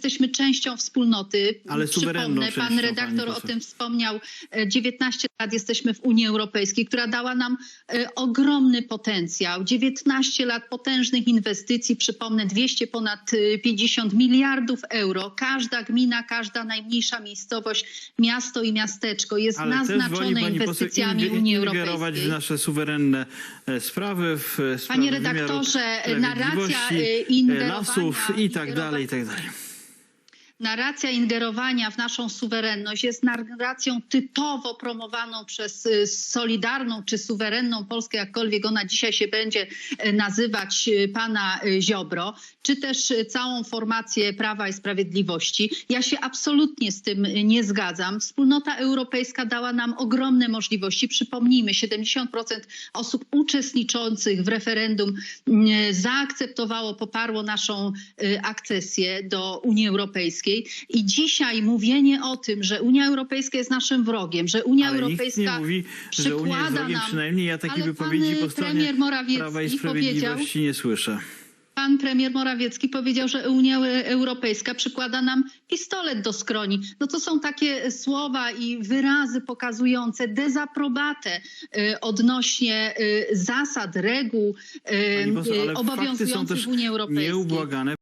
jesteśmy częścią wspólnoty. Ale Przypomnę, pan redaktor o poseł. tym wspomniał. E, 19 lat jesteśmy w Unii Europejskiej, która dała nam e, ogromny potencjał. 19 lat potężnych inwestycji, przypomnę 200 ponad e, 50 miliardów euro. Każda gmina, każda najmniejsza miejscowość, miasto i miasteczko jest Ale naznaczone poseł inwestycjami inge- Unii Europejskiej. w nasze suwerenne e, sprawy, w e, sprawy Panie redaktorze, narracja, e, e, lasów i tak dalej, i tak dalej. Narracja ingerowania w naszą suwerenność jest narracją typowo promowaną przez y, Solidarną czy suwerenną Polskę, jakkolwiek ona dzisiaj się będzie y, nazywać y, pana y, Ziobro, czy też całą formację Prawa i Sprawiedliwości. Ja się absolutnie z tym nie zgadzam. Wspólnota Europejska dała nam ogromne możliwości. Przypomnijmy, 70% osób uczestniczących w referendum zaakceptowało, poparło naszą akcesję do Unii Europejskiej. I dzisiaj mówienie o tym, że Unia Europejska jest naszym wrogiem, że Unia Ale nikt Europejska nie mówi, że Unia jest wrogiem, nam- przynajmniej ja Ale wypowiedzi pan, po y, stronie premier Morawiecki Prawa i powiedział- Sprawiedliwości nie słyszę. Pan premier Morawiecki powiedział, że Unia Europejska przykłada nam pistolet do skroni. No to są takie słowa i wyrazy pokazujące dezaprobatę y, odnośnie y, zasad, reguł Pani poseł, obowiązujących w Unii Europejskiej. nieubłagane.